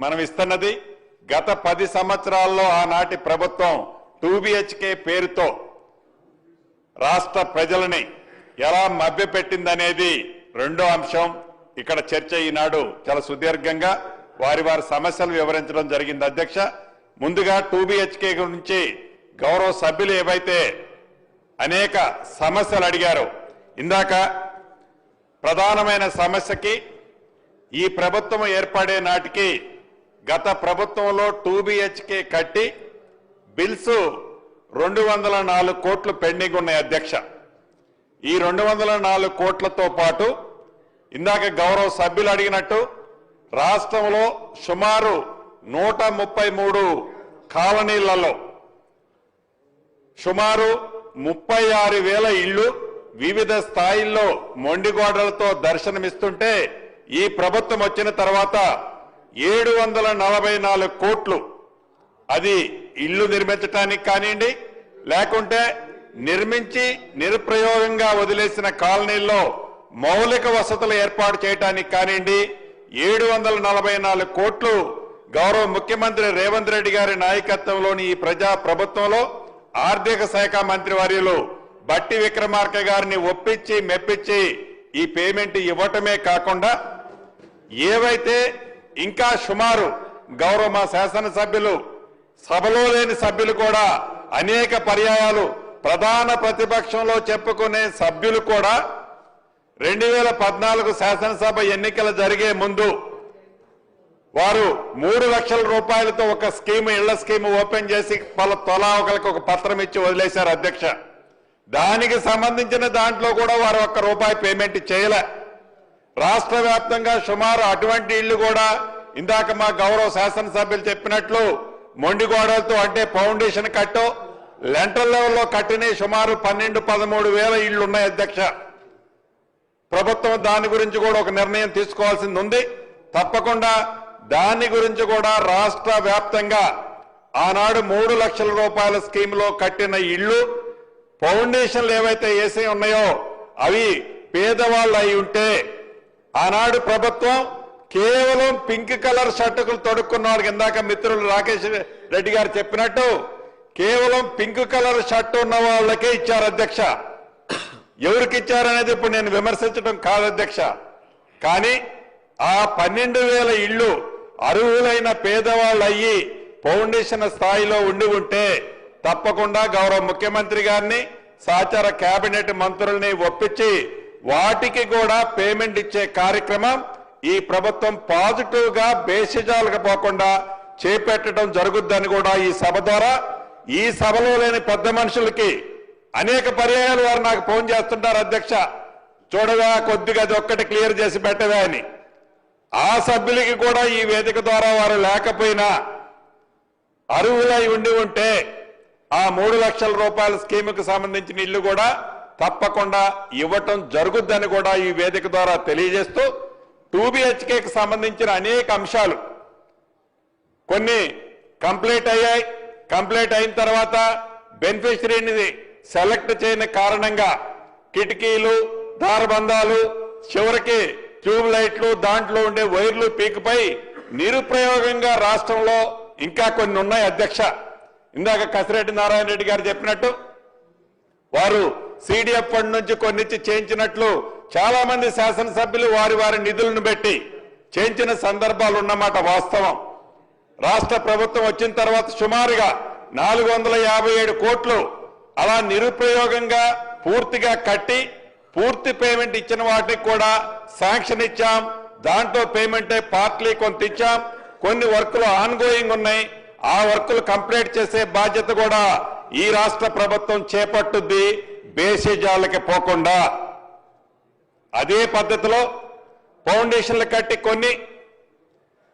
మనం ఇస్తున్నది గత పది సంవత్సరాల్లో ఆనాటి ప్రభుత్వం టూ బిహెచ్కే పేరుతో రాష్ట్ర ప్రజలని ఎలా మభ్యపెట్టిందనేది రెండో అంశం. ఇక్కడ చర్చ ఈనాడు చాలా సుదీర్ఘంగా వారి వారి సమస్యలు వివరించడం జరిగింది. అధ్యక్ష ముందుగా టూ బిహెచ్కే గురించి గౌరవ సభ్యులు ఏవైతే అనేక సమస్యలు అడిగారు ఇందాక ప్రధానమైన సమస్యకి ఈ ప్రభుత్వం ఏర్పడే నాటికి గత ప్రభుత్వంలో టూ బిహెచ్కే కట్టి బిల్స్ రెండు వందల నాలుగు కోట్లు పెండింగ్ ఉన్నాయి అధ్యక్ష. ఈ రెండు వందల నాలుగు కోట్లతో పాటు ఇందాక గౌరవ సభ్యులు అడిగినట్టు రాష్ట్రంలో సుమారు నూట ముప్పై మూడు కాలనీలలో సుమారు ముప్పై ఆరు వేల ఇళ్ళు వివిధ స్థాయిల్లో మొండిగోడలతో దర్శనమిస్తుంటే ఈ ప్రభుత్వం వచ్చిన తర్వాత ఏడు వందల నలభై నాలుగు కోట్లు అది ఇల్లు నిర్మించడానికి కానివ్వండి లేకుంటే నిర్మించి నిరుప్రయోగంగా వదిలేసిన కాలనీల్లో మౌలిక వసతులు ఏర్పాటు చేయడానికి కానివ్వండి ఏడు వందల నలభై నాలుగు కోట్లు గౌరవ ముఖ్యమంత్రి రేవంత్ రెడ్డి గారి నాయకత్వంలోని ఈ ప్రజా ప్రభుత్వంలో ఆర్థిక శాఖ మంత్రి వర్యులు బట్టి విక్రమార్క గారిని ఒప్పించి మెప్పించి ఈ పేమెంట్ ఇవ్వటమే కాకుండా ఏవైతే ఇంకా సుమారు గౌరవ మా శాసనసభ్యులు సభలో లేని సభ్యులు కూడా అనేక పర్యాయాలు ప్రధాన ప్రతిపక్షంలో చెప్పుకునే సభ్యులు కూడా రెండు వేల పద్నాలుగు శాసనసభ ఎన్నికలు జరిగే ముందు వారు మూడు లక్షల రూపాయలతో ఒక స్కీమ్ ఇళ్ళ స్కీమ్ ఓపెన్ చేసి వాళ్ళ తొలా ఒకరికి ఒక పత్రం ఇచ్చి వదిలేశారు అధ్యక్ష. దానికి సంబంధించిన దాంట్లో కూడా వారు ఒక్క రూపాయి పేమెంట్ చేయలే. రాష్ట్ర వ్యాప్తంగా సుమారు అటువంటి ఇళ్ళు కూడా ఇందాక మా గౌరవ శాసనసభ్యులు చెప్పినట్లు మొండిగోడలతో అంటే ఫౌండేషన్ కట్టో లెంటర్ లెవెల్లో కట్టిన సుమారు పన్నెండు పదమూడు వేల ఇళ్ళు ఉన్నాయి అధ్యక్ష. ప్రభుత్వం దాని గురించి కూడా ఒక నిర్ణయం తీసుకోవాల్సింది ఉంది. తప్పకుండా దాని గురించి కూడా రాష్ట్ర వ్యాప్తంగా ఆనాడు మూడు లక్షల రూపాయల స్కీమ్లో కట్టిన ఇళ్ళు ఫౌండేషన్లు ఏవైతే వేసి ఉన్నాయో అవి పేదవాళ్ళు అయి ఉంటే ఆనాడు ప్రభుత్వం కేవలం పింక్ కలర్ షర్టుకులు తొడుక్కున్న వాళ్ళకి ఇందాక మిత్రులు రాకేష్ రెడ్డి గారు చెప్పినట్టు కేవలం పింక్ కలర్ షర్ట్ ఉన్న వాళ్ళకే ఇచ్చారు అధ్యక్ష. ఎవరికి ఇచ్చారనేది ఇప్పుడు నేను విమర్శించడం కాదు అధ్యక్ష. కానీ ఆ పన్నెండు వేల ఇళ్ళు అర్హులైన పేదవాళ్ళు అయ్యి ఫౌండేషన్ స్థాయిలో ఉండి ఉంటే తప్పకుండా గౌరవ ముఖ్యమంత్రి గారిని సహచార కేబినెట్ మంత్రుల్ని ఒప్పించి వాటికి కూడా పేమెంట్ ఇచ్చే కార్యక్రమం ఈ ప్రభుత్వం పాజిటివ్గా బేసిజాలకు పోకుండా చేపట్టడం జరుగుద్దని కూడా ఈ సభ ద్వారా ఈ సభలో లేని పెద్ద మనుషులకి అనేక పర్యాయాలు వారు నాకు ఫోన్ చేస్తుంటారు అధ్యక్ష. చూడగా కొద్దిగా అది ఒక్కటి క్లియర్ చేసి పెట్టవే అని. ఆ సభ్యులకి కూడా ఈ వేదిక ద్వారా వారు లేకపోయినా అరువులై ఉండి ఉంటే ఆ మూడు లక్షల రూపాయల స్కీముకు సంబంధించిన ఇల్లు కూడా తప్పకుండా ఇవ్వటం జరుగుద్దని కూడా ఈ వేదిక ద్వారా తెలియజేస్తూ టూ బిహెచ్కేకి సంబంధించిన అనేక అంశాలు కొన్ని కంప్లీట్ అయ్యాయి. కంప్లీట్ అయిన తర్వాత బెనిఫిషరీని సెలెక్ట్ చేయని కారణంగా కిటికీలు దారబంధాలు చివరికి ట్యూబ్ లైట్లు దాంట్లో ఉండే వైర్లు పీకుపై నిరుప్రయోగంగా రాష్ట్రంలో ఇంకా కొన్ని ఉన్నాయి అధ్యక్ష. ఇందాక కసిరెడ్డి నారాయణ రెడ్డి గారు చెప్పినట్టు వారు సిడిఎఫ్ ఫండ్ నుంచి కొన్నిచ్చి చేయించినట్లు చాలా మంది శాసనసభ్యులు వారి వారి నిధులను పెట్టి చేయించిన సందర్భాలు ఉన్నమాట వాస్తవం. రాష్ట్ర ప్రభుత్వం వచ్చిన తర్వాత సుమారుగా నాలుగు వందల యాభై ఏడు కోట్లు అలా నిరుపయోగంగా పూర్తిగా కట్టి పూర్తి పేమెంట్ ఇచ్చిన వాటికి కూడా శాంక్షన్ ఇచ్చాం. దాంట్లో పేమెంట్ పార్ట్లీ కొంత ఇచ్చాం. కొన్ని వర్కులు ఆన్గోయింగ్ ఉన్నాయి. ఆ వర్కులు కంప్లీట్ చేసే బాధ్యత కూడా ఈ రాష్ట్ర ప్రభుత్వం చేపట్టుద్ది బేసిజాలకి పోకుండా. అదే పద్ధతిలో ఫౌండేషన్లు కట్టి కొన్ని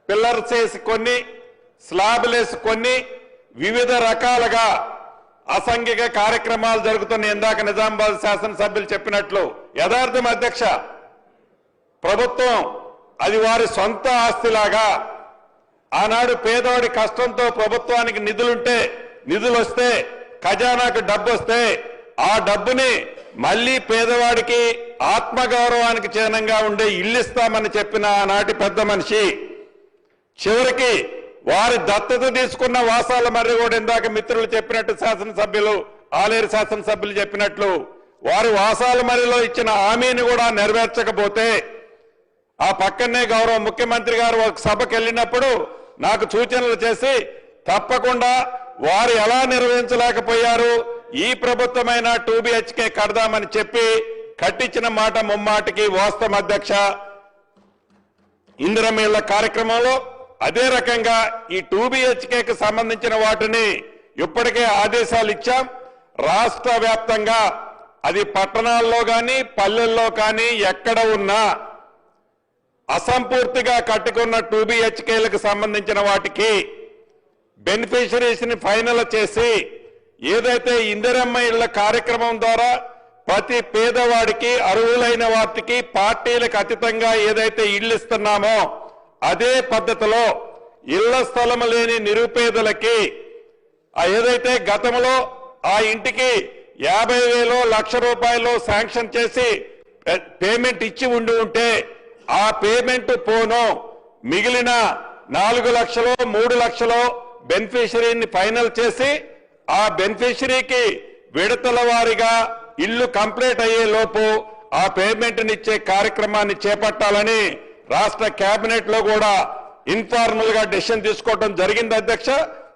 పిల్లర్స్ వేసి కొన్ని స్లాబ్లు వేసి కొన్ని వివిధ రకాలుగా అసంఘిక కార్యక్రమాలు జరుగుతున్న ఇందాక నిజామాబాద్ శాసనసభ్యులు చెప్పినట్లు యథార్థం అధ్యక్ష ప్రభుత్వం అది వారి సొంత ఆస్తిలాగా. ఆనాడు పేదవాడి కష్టంతో ప్రభుత్వానికి నిధులుంటే నిధులు వస్తే ఖజానాకు డబ్బు వస్తే ఆ డబ్బుని మళ్ళీ పేదవాడికి ఆత్మగౌరవానికి చిహ్నంగా ఉండే ఇల్లు ఇస్తామని చెప్పిన ఆనాటి పెద్ద మనిషి చివరికి వారి దత్తత తీసుకున్న వాసాల మర్రి కూడా ఇందాక మిత్రులు చెప్పినట్టు శాసనసభ్యులు ఆలేరు శాసనసభ్యులు చెప్పినట్లు వారు వాసాల మర్రిలో ఇచ్చిన హామీని కూడా నెరవేర్చకపోతే ఆ పక్కనే గౌరవ ముఖ్యమంత్రి గారు ఒక సభకు వెళ్ళినప్పుడు నాకు సూచనలు చేసి తప్పకుండా వారు ఎలా నిర్వహించలేకపోయారు? ఈ ప్రభుత్వమైన టూ బిహెచ్కే కడదామని చెప్పి కట్టించిన మాట ముమ్మాటికి వాస్తవం అధ్యక్ష. ఇందిరమీళ్ళ కార్యక్రమంలో అదే రకంగా ఈ టూ బిహెచ్కేకి సంబంధించిన వాటిని ఇప్పటికే ఆదేశాలు ఇచ్చాం. రాష్ట్ర వ్యాప్తంగా అది పట్టణాల్లో కానీ పల్లెల్లో కానీ ఎక్కడ ఉన్నా అసంపూర్తిగా కట్టుకున్న టూ బిహెచ్కేలకు సంబంధించిన వాటికి బెనిఫిషరీస్ని ఫైనల్ చేసి ఏదైతే ఇందిరమ్మ ఇళ్ళ కార్యక్రమం ద్వారా ప్రతి పేదవాడికి అర్హులైన వాటికి పార్టీలకు అతీతంగా ఏదైతే ఇళ్ళు ఇస్తున్నామో అదే పద్ధతిలో ఇళ్ళ స్థలం లేని నిరుపేదలకి ఏదైతే గతంలో ఆ ఇంటికి యాభై వేలు లక్ష రూపాయలు శాంక్షన్ చేసి పేమెంట్ ఇచ్చి ఉండి ఉంటే ఆ పేమెంట్ పోను. మిగిలిన నాలుగు లక్షలు మూడు లక్షలు బెనిఫిషరీని ఫైనల్ చేసి ఆ బెనిఫిషరీకి విడతల వారిగా ఇల్లు కంప్లీట్ అయ్యే లోపు ఆ పేమెంట్నిచ్చే కార్యక్రమాన్ని చేపట్టాలని రాష్ట్ర కేబినెట్లో కూడా ఇన్ఫార్మల్గా డెసిషన్ తీసుకోవడం జరిగింది అధ్యక్ష.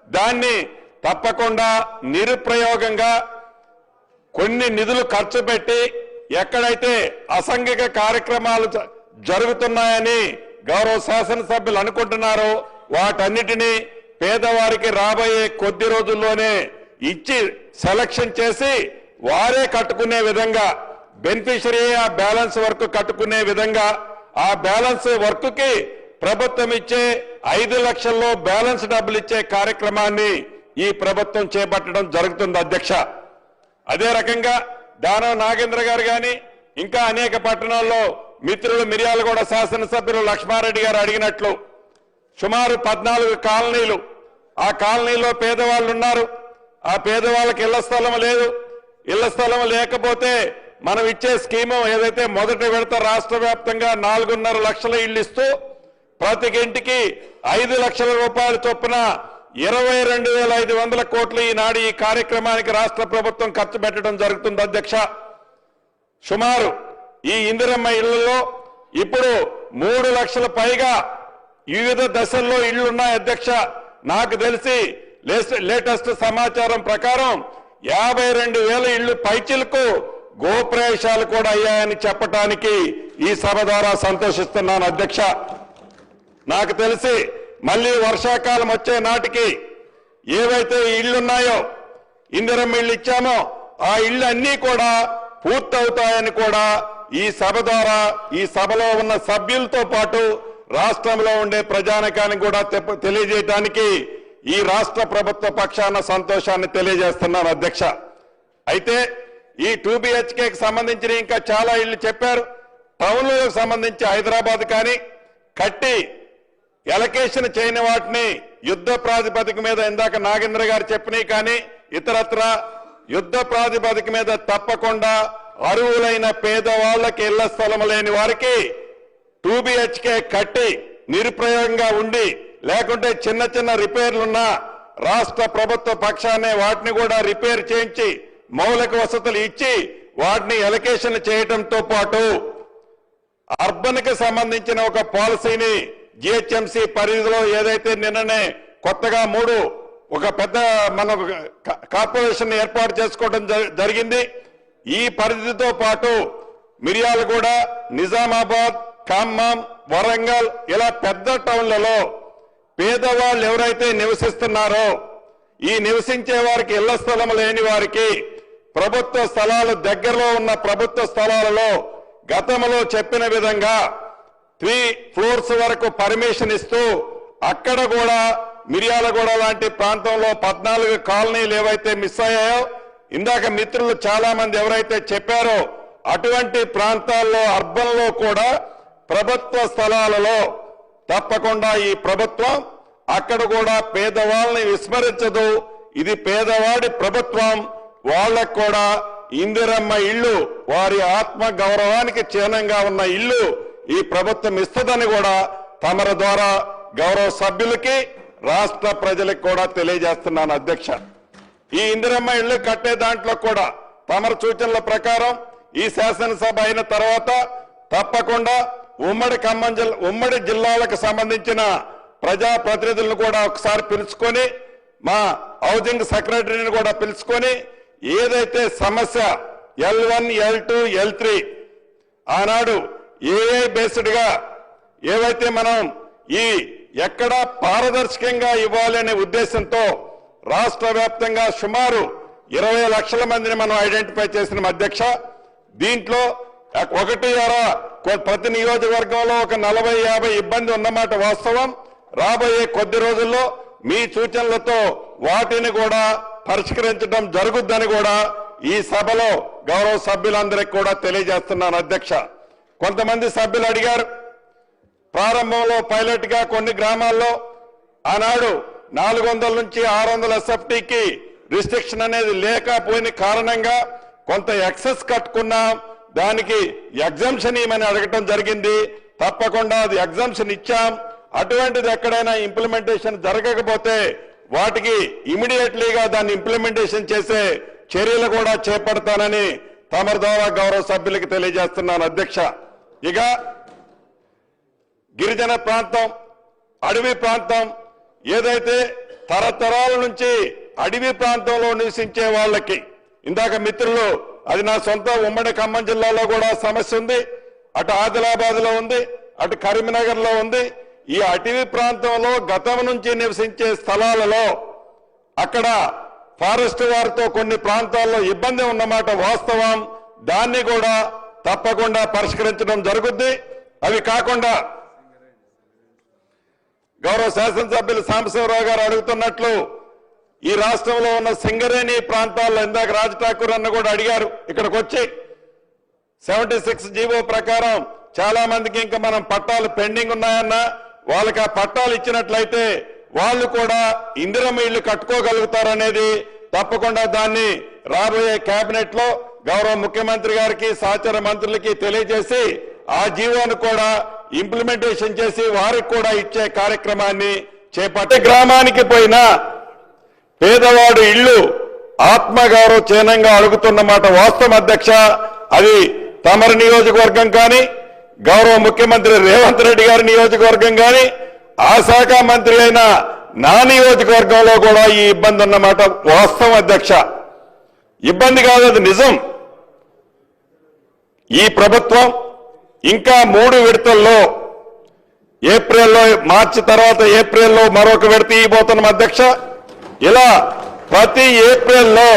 దాన్ని తప్పకుండా నిరుప్రయోగంగా కొన్ని నిధులు ఖర్చు పెట్టి ఎక్కడైతే అసంఘిక కార్యక్రమాలు జ- జరుగుతున్నాయని గౌరవ శాసనసభ్యులు అనుకుంటున్నారో వాటన్నిటినీ పేదవారికి రాబోయే కొద్ది రోజుల్లోనే ఇచ్చి సెలక్షన్ చేసి వారే కట్టుకునే విధంగా బెనిఫిషరీ ఆ బ్యాలెన్స్ వర్క్ కట్టుకునే విధంగా ఆ బ్యాలెన్స్ వర్క్కి ప్రభుత్వం ఇచ్చే ఐదు లక్షల్లో బ్యాలెన్స్ డబ్బులు ఇచ్చే కార్యక్రమాన్ని ఈ ప్రభుత్వం చేపట్టడం జరుగుతుంది అధ్యక్ష. అదే రకంగా దానవ నాగేంద్ర గారు కానీ ఇంకా అనేక పట్టణాల్లో మిత్రులు మిర్యాలగూడ శాసనసభ్యులు లక్ష్మారెడ్డి గారు అడిగినట్లు సుమారు పద్నాలుగు కాలనీలు. ఆ కాలనీలో పేదవాళ్ళు ఉన్నారు ఆ పేదవాళ్ళకి ఇళ్ళ స్థలం లేదు. ఇళ్ళ స్థలం లేకపోతే మనం ఇచ్చే స్కీము ఏదైతే మొదటి విడత రాష్ట్ర వ్యాప్తంగా నాలుగున్నర లక్షల ఇళ్ళు ఇస్తూ ప్రతి ఇంటికి ఐదు లక్షల రూపాయల చొప్పున ఇరవై రెండు వేల ఐదు వందల కోట్లు ఈనాడు ఈ కార్యక్రమానికి రాష్ట్ర ప్రభుత్వం ఖర్చు పెట్టడం జరుగుతుంది అధ్యక్ష. సుమారు ఈ ఇందిరమ్మ ఇళ్ళలో ఇప్పుడు మూడు లక్షల పైగా వివిధ దశల్లో ఇళ్ళున్నాయి అధ్యక్ష. నాకు తెలిసి లేటెస్ట్ సమాచారం ప్రకారం యాభై రెండు వేల ఇళ్ళు పైచిలకు గోప్రవేశాలు కూడా అయ్యాయని చెప్పటానికి ఈ సభ ద్వారా సంతోషిస్తున్నాను అధ్యక్ష. నాకు తెలిసి మళ్ళీ వర్షాకాలం వచ్చే నాటికి ఏవైతే ఇళ్ళున్నాయో ఇందిరం ఇళ్ళు ఇచ్చామో ఆ ఇళ్ళు అన్నీ కూడా పూర్తవుతాయని కూడా ఈ సభ ద్వారా ఈ సభలో ఉన్న సభ్యులతో పాటు రాష్ట్రంలో ఉండే ప్రజానికానికి కూడా తెప్ప- తెలియజేయడానికి ఈ రాష్ట్ర ప్రభుత్వ పక్షాన సంతోషాన్ని తెలియజేస్తున్నాను అధ్యక్ష. అయితే ఈ టూ బిహెచ్కేకి సంబంధించిన ఇంకా చాలా ఇళ్ళు చెప్పారు. టౌన్లకు సంబంధించి హైదరాబాద్ కానీ కట్టి ఎలకేషన్ చేయని వాటిని యుద్ధ ప్రాతిపదిక మీద ఇందాక నాగేంద్ర గారు చెప్పినవి కానీ ఇతరత్ర యుద్ధ ప్రాతిపదిక మీద తప్పకుండా అరువులైన పేదవాళ్ళకి ఇళ్ళ స్థలం లేని వారికి టూ బిహెచ్కే కట్టి నిరుప్రయోగంగా ఉండి లేకుంటే చిన్న చిన్న రిపేర్లున్నా రాష్ట్ర ప్రభుత్వ పక్షానే వాటిని కూడా రిపేర్ చేయించి మౌలిక వసతులు ఇచ్చి వాటిని ఎలకేషన్ చేయటంతో పాటు అర్బన్కి సంబంధించిన ఒక పాలసీని జిహెచ్ఎంసీ పరిధిలో ఏదైతే నిన్ననే కొత్తగా మూడు ఒక పెద్ద మన కార్పొరేషన్ ఏర్పాటు చేసుకోవడం జరిగింది. ఈ పరిధితో పాటు మిర్యాలగూడ నిజామాబాద్ ఖమ్మం వరంగల్ ఇలా పెద్ద టౌన్లలో పేదవాళ్ళు ఎవరైతే నివసిస్తున్నారో ఈ నివసించే వారికి ఇళ్ళ స్థలం లేని వారికి ప్రభుత్వ స్థలాలు దగ్గరలో ఉన్న ప్రభుత్వ స్థలాలలో గతంలో చెప్పిన విధంగా త్రీ ఫ్లోర్స్ వరకు పర్మిషన్ ఇస్తూ అక్కడ కూడా మిర్యాలగూడ లాంటి ప్రాంతంలో పద్నాలుగు కాలనీలు ఏవైతే మిస్ అయ్యాయో ఇందాక మిత్రులు చాలా మంది ఎవరైతే చెప్పారో అటువంటి ప్రాంతాల్లో అర్బన్లో కూడా ప్రభుత్వ స్థలాలలో తప్పకుండా ఈ ప్రభుత్వం అక్కడ కూడా పేదవాళ్ళని విస్మరించదు. ఇది పేదవాడి ప్రభుత్వం. వాళ్ళకు కూడా ఇందిరమ్మ ఇల్లు వారి ఆత్మ గౌరవానికి చిహ్నంగా ఉన్న ఇల్లు ఈ ప్రభుత్వం ఇస్తుందని కూడా తమర ద్వారా గౌరవ సభ్యులకి రాష్ట్ర ప్రజలకు కూడా తెలియజేస్తున్నాను అధ్యక్ష. ఈ ఇందిరమ్మ ఇల్లు కట్టే దాంట్లో కూడా తమరు సూచనల ప్రకారం ఈ శాసనసభ అయిన తర్వాత తప్పకుండా ఉమ్మడి ఖమ్మం జిల్లా ఉమ్మడి జిల్లాలకు సంబంధించిన ప్రజా ప్రతినిధులను కూడా ఒకసారి పిలుచుకొని మా హౌసింగ్ సెక్రటరీని కూడా పిలుచుకొని ఏదైతే సమస్య L one L two L three ఆనాడు ఏఐ బేస్డ్గా ఏవైతే మనం ఈ ఎక్కడ పారదర్శకంగా ఇవ్వాలనే ఉద్దేశంతో రాష్ట్ర వ్యాప్తంగా సుమారు ఇరవై లక్షల మందిని మనం ఐడెంటిఫై చేసిన అధ్యక్ష. దీంట్లో ఒకటి అర కొ- ప్రతి నియోజకవర్గంలో ఒక నలభై యాభై ఇబ్బంది ఉన్నమాట వాస్తవం. రాబోయే కొద్ది రోజుల్లో మీ సూచనలతో వాటిని కూడా పరిష్కరించడం జరుగుద్దని కూడా ఈ సభలో గౌరవ సభ్యులందరికీ కూడా తెలియజేస్తున్నాను అధ్యక్ష. కొంతమంది సభ్యులు అడిగారు ప్రారంభంలో పైలట్గా కొన్ని గ్రామాల్లో ఆనాడు నాలుగు వందల నుంచి ఆరు వందల ఎస్ఎఫ్టీకి రిస్ట్రిక్షన్ అనేది లేకపోయిన కారణంగా కొంత ఎక్సెస్ కట్టుకున్నాం. దానికి ఎగ్జామ్షన్ ఇవ్వమని అడగటం జరిగింది. తప్పకుండా అది ఎగ్జామ్షన్ ఇచ్చాం. అటువంటిది ఎక్కడైనా ఇంప్లిమెంటేషన్ జరగకపోతే వాటికి ఇమీడియట్లీగా దాన్ని ఇంప్లిమెంటేషన్ చేసే చర్యలు కూడా చేపడతానని తమరి ద్వారా గౌరవ సభ్యులకి తెలియజేస్తున్నాను అధ్యక్ష. ఇక గిరిజన ప్రాంతం అడవి ప్రాంతం ఏదైతే తరతరాల నుంచి అడవి ప్రాంతంలో నివసించే వాళ్ళకి ఇందాక మిత్రులు అది నా సొంత ఉమ్మడి ఖమ్మం జిల్లాలో కూడా సమస్య ఉంది. అటు ఆదిలాబాద్లో ఉంది అటు కరీంనగర్లో ఉంది. ఈ అటవీ ప్రాంతంలో గతం నుంచి నివసించే స్థలాలలో అక్కడ ఫారెస్ట్ వారితో కొన్ని ప్రాంతాల్లో ఇబ్బంది ఉన్నమాట వాస్తవం. దాన్ని కూడా తప్పకుండా పరిష్కరించడం జరుగుద్ది. అవి కాకుండా గౌరవ శాసనసభ్యులు సాంబశివరావు గారు అడుగుతున్నట్లు ఈ రాష్ట్రంలో ఉన్న సింగరేణి ప్రాంతాల్లో ఇందాక రాజ్ ఠాకూర్ అన్న కూడా అడిగారు ఇక్కడికి వచ్చి సెవెంటీ సిక్స్ జీవో ప్రకారం చాలా మందికి ఇంకా మనం పట్టాలు పెండింగ్ ఉన్నాయన్న వాళ్ళకి ఆ పట్టాలు ఇచ్చినట్లయితే వాళ్ళు కూడా ఇందిరమ్మ ఇళ్ళు కట్టుకోగలుగుతారనేది తప్పకుండా దాన్ని రాబోయే కేబినెట్లో గౌరవ ముఖ్యమంత్రి గారికి సహచర మంత్రులకి తెలియజేసి ఆ జీవోను కూడా ఇంప్లిమెంటేషన్ చేసి వారికి కూడా ఇచ్చే కార్యక్రమాన్ని చేపట్టే గ్రామానికి పోయినా పేదవాడు ఇల్లు ఆత్మగౌరవ చిహ్నంగా అడుగుతున్నమాట వాస్తవం అధ్యక్ష. అది తమరి నియోజకవర్గం కానీ గౌరవ ముఖ్యమంత్రి రేవంత్ రెడ్డి గారి నియోజకవర్గం కానీ ఆ శాఖ మంత్రి అయిన నా నియోజకవర్గంలో కూడా ఈ ఇబ్బంది ఉన్నమాట వాస్తవం అధ్యక్ష. ఇబ్బంది కాదు అది నిజం. ఈ ప్రభుత్వం ఇంకా మూడు విడతల్లో ఏప్రిల్లో మార్చి తర్వాత ఏప్రిల్లో మరొక విడత ఇవ్వబోతున్నాం అధ్యక్ష. ఇలా ప్రతి ఏప్రిల్లో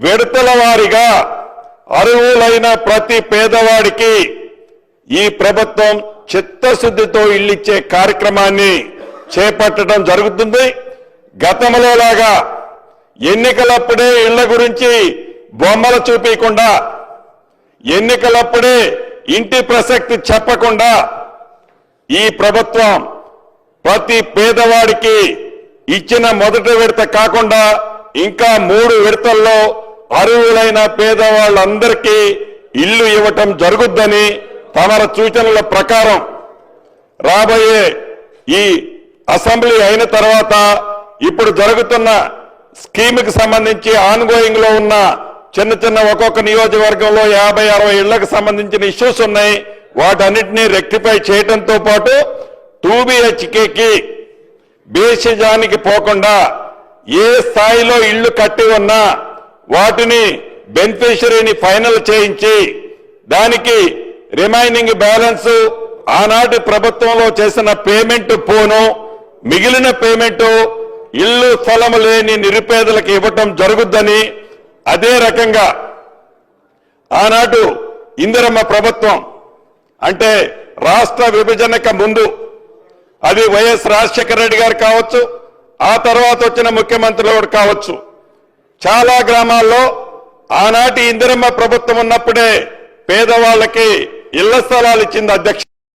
విడతల వారిగా అర్హులైన ప్రతి పేదవాడికి ఈ ప్రభుత్వం చిత్తశుద్ధితో ఇల్లిచ్చే కార్యక్రమాన్ని చేపట్టడం జరుగుతుంది. గతంలో లాగా ఎన్నికలప్పుడే ఇళ్ళ గురించి బొమ్మలు చూపించకుండా ఎన్నికలప్పుడే ఇంటి ప్రసక్తి చెప్పకుండా ఈ ప్రభుత్వం ప్రతి పేదవాడికి ఇచ్చిన మొదటి విడత కాకుండా ఇంకా మూడు విడతల్లో అరువులైన పేదవాళ్ళందరికీ ఇల్లు ఇవ్వటం జరుగుద్దని తమర సూచనల ప్రకారం రాబోయే ఈ అసెంబ్లీ అయిన తర్వాత ఇప్పుడు జరుగుతున్న స్కీమ్కి సంబంధించి ఆన్గోయింగ్లో ఉన్న చిన్న చిన్న ఒక్కొక్క నియోజకవర్గంలో యాభై అరవై ఇళ్ళకు సంబంధించిన ఇష్యూస్ ఉన్నాయి. వాటన్నిటినీ రెక్టిఫై చేయడంతో పాటు టూ బిహెచ్కేకి బేసిజానికి పోకుండా ఏ స్థాయిలో ఇళ్ళు కట్టి ఉన్నా వాటిని బెనిఫిషరీని ఫైనల్ చేయించి దానికి రిమైనింగ్ బ్యాలెన్స్ ఆనాటి ప్రభుత్వంలో చేసిన పేమెంట్ పోను మిగిలిన పేమెంట్ ఇల్లు స్థలం లేని నిరుపేదలకు ఇవ్వటం జరుగుద్దని అదే రకంగా ఆనాడు ఇందిరమ్మ ప్రభుత్వం అంటే రాష్ట్ర విభజనకు ముందు అది వైఎస్ రాజశేఖర రెడ్డి గారు కావచ్చు ఆ తర్వాత వచ్చిన ముఖ్యమంత్రులు కూడా కావచ్చు. చాలా గ్రామాల్లో ఆనాటి ఇందిరమ్మ ప్రభుత్వం ఉన్నప్పుడే పేదవాళ్ళకి ఇళ్ళ స్థలాలు ఇచ్చింది అధ్యక్ష